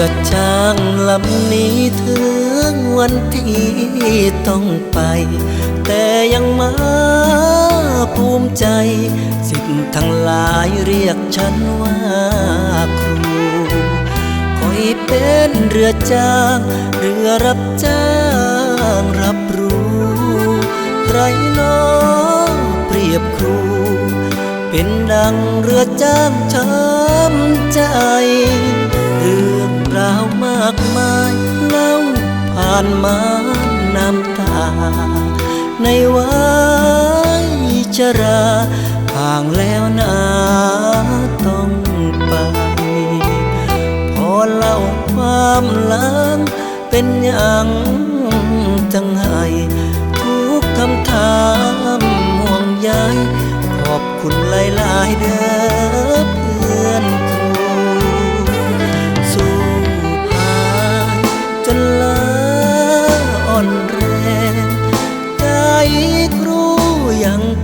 รือจ้างลำนี้ถึงวันที่ต้องไป แต่ยังมาภูมิใจ สิทธิ์ทั้งหลายเรียกฉันว่าครูคอยเป็นเรือจ้าง เรือรับจ้างรับรู้ใครน้อเปรียบครู เป็นดังเรือจ้างช้ำใจเรือ ราวมากมายเล่าผ่านมาน้ำตา ในวัยชราห่างแล้วนาต้องไป พอเล่าความลังเป็นอย่างจังไห้ทุกคำถา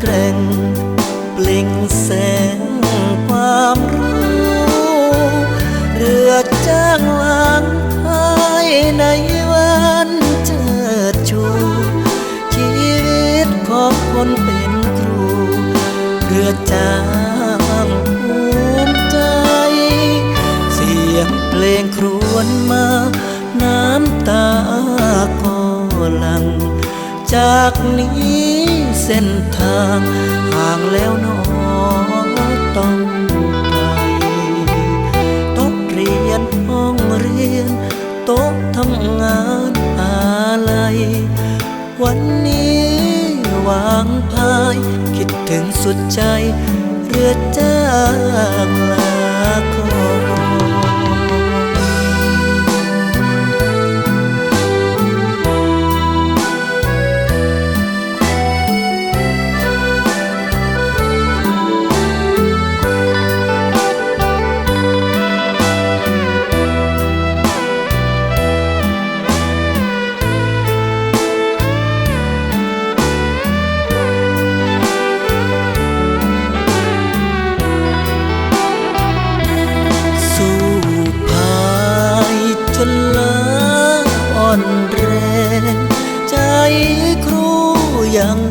กร่งเปล่งแสงความรู้เรือจ้างวางภายในวันเจิดชู ชีวิตของคนเป็นครู เรือจ้างภูมิใจ เสียงเพลงครวญมา น้ำตาก็หลังจากนี้ เส้นทางห่างแล้วนอต้องไปโต๊ะเรียนห้องเรียน โต๊ะทำงานอะไร วันนี้วางพาย คิดถึงสุดใจเรือจ้างลา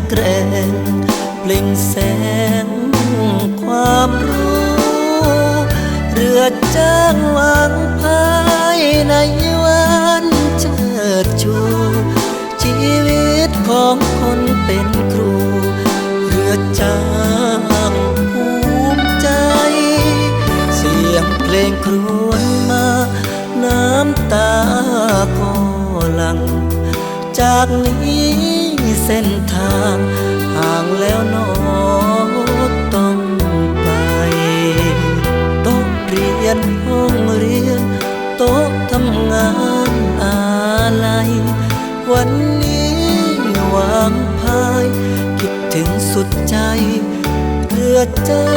แกรงเปล่งแสงความรู้ เรือจ้างวางภายในวันเชิดชู ชีวิตของคนเป็นครู เรือจ้างภูมิใจ เสียงเพลงครวญมา น้ำตาก็หลัง จากนี้ เส้นทางห่างแล้วนอต้องไป ต้องเรียนห้องเรียน โต๊ะทำงานอะไร วันนี้วางพาย คิดถึงสุดใจเรือเจ้า